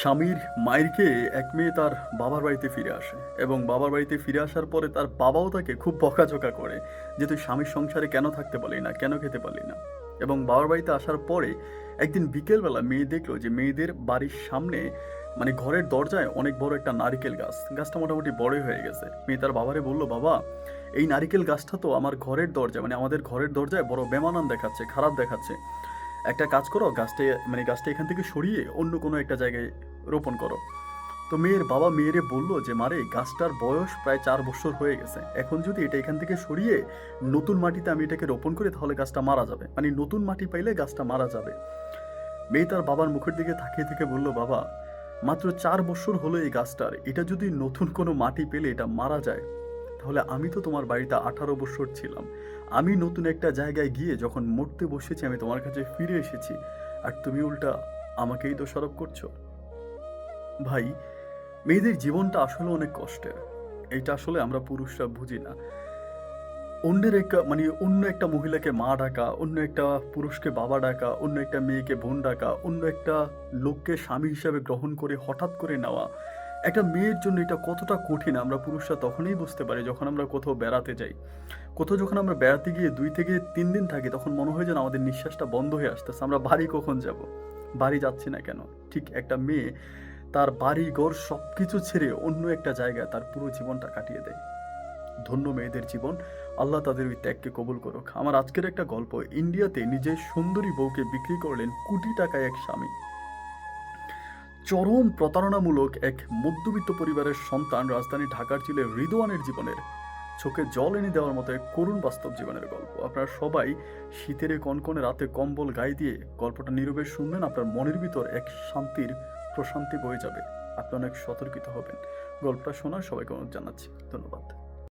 স্বামীর মায়েরকে এক মেয়ে তার বাবার বাড়িতে ফিরে আসে এবং বাবার বাড়িতে ফিরে আসার পরে তার বাবাও তাকে খুব বকাঝোকা করে যে তুই স্বামীর সংসারে কেন থাকতে পারলি না, কেন খেতে পারলি না? এবং বাবার বাড়িতে আসার পরে একদিন বিকেলবেলা মেয়ে দেখল যে মেয়েদের বাড়ির সামনে মানে ঘরের দরজায় অনেক বড় একটা নারিকেল গাছ। গাছটা মোটামুটি বড়ই হয়ে গেছে। মেয়ে তার বাবারে বলল, বাবা, এই নারিকেল গাছটা তো আমার ঘরের দরজা মানে আমাদের ঘরের দরজায় বড় বেমানান দেখাচ্ছে, খারাপ দেখাচ্ছে। একটা কাজ করো, গাছটা মানে গাছটা এখান থেকে সরিয়ে অন্য কোনো একটা জায়গায় রোপণ করো। তো মেয়ের বাবা মেয়েরে বলল যে মারে গাছটার বয়স প্রায় চার বছর হয়ে গেছে। এখন যদি এটা এখান থেকে সরিয়ে নতুন মাটিতে আমি এটাকে রোপণ করি, তাহলে গাছটা মারা যাবে। মানে নতুন মাটি পাইলে গাছটা মারা যাবে। মেয়ে তার বাবার মুখের দিকে তাকিয়ে থেকে বলল, বাবা, মাত্র চার বছর হলো এই গাছটার। এটা যদি নতুন কোনো মাটি পেলে এটা মারা যায়। তাহলে আমি তো তোমার বাড়িতে আঠারো বছর ছিলাম। আমি নতুন একটা জায়গায় গিয়ে যখন মরতে বসেছি, আমি তোমার কাছে ফিরে এসেছি। আর তুমি উল্টা আমাকেই দোষারোপ করছ? ভাই, মেয়েদের জীবনটা আসলে অনেক কষ্টের। এইটা আসলে আমরা পুরুষরা বুঝি না। অন্যের একটা মানে অন্য একটা মহিলাকে মা ডাকা, অন্য একটা পুরুষকে বাবা ডাকা, অন্য একটা মেয়েকে বোন ডাকা, অন্য একটা লোককে স্বামী হিসাবে গ্রহণ করে হঠাৎ করে নেওয়া একটা মেয়ের জন্য এটা কতটা কঠিন আমরা পুরুষরা তখনই বুঝতে পারি যখন আমরা কোথাও বেড়াতে যাই। কোথাও যখন আমরা বেড়াতে গিয়ে দুই থেকে তিন দিন থাকি তখন মনে হয় যেন আমাদের নিঃশ্বাসটা বন্ধ হয়ে আসতেছে। আমরা বাড়ি কখন যাব? বাড়ি যাচ্ছি না কেন? ঠিক একটা মেয়ে তার বাড়ি ঘর সব কিছু ছেড়ে অন্য একটা জায়গায় তার পুরো জীবনটা কাটিয়ে দেয়। ধন্য মেয়েদের জীবন। আল্লাহ তাদের ওই ত্যাগকে কবুল করুক। আমার আজকের একটা গল্প, ইন্ডিয়াতে নিজের সুন্দরী বউকে বিক্রি করলেন কোটি টাকায় এক স্বামী। চরম প্রতারণামূলক এক মধ্যবিত্ত পরিবারের সন্তান রাজধানী ঢাকার ছিল রিদওয়ানের জীবনের চোখে জল এনে দেওয়ার মতো এক করুণ বাস্তব জীবনের গল্প। আপনারা সবাই শীতের কনকনে রাতে কম্বল গায়ে দিয়ে গল্পটা নীরবে শুনবেন, আপনার মনের ভিতর এক শান্তির প্রশান্তি বয়ে যাবে। আপনি অনেক সতর্কিত হবেন। গল্পটা শোনার সবাইকে অনুরোধ জানাচ্ছি। ধন্যবাদ।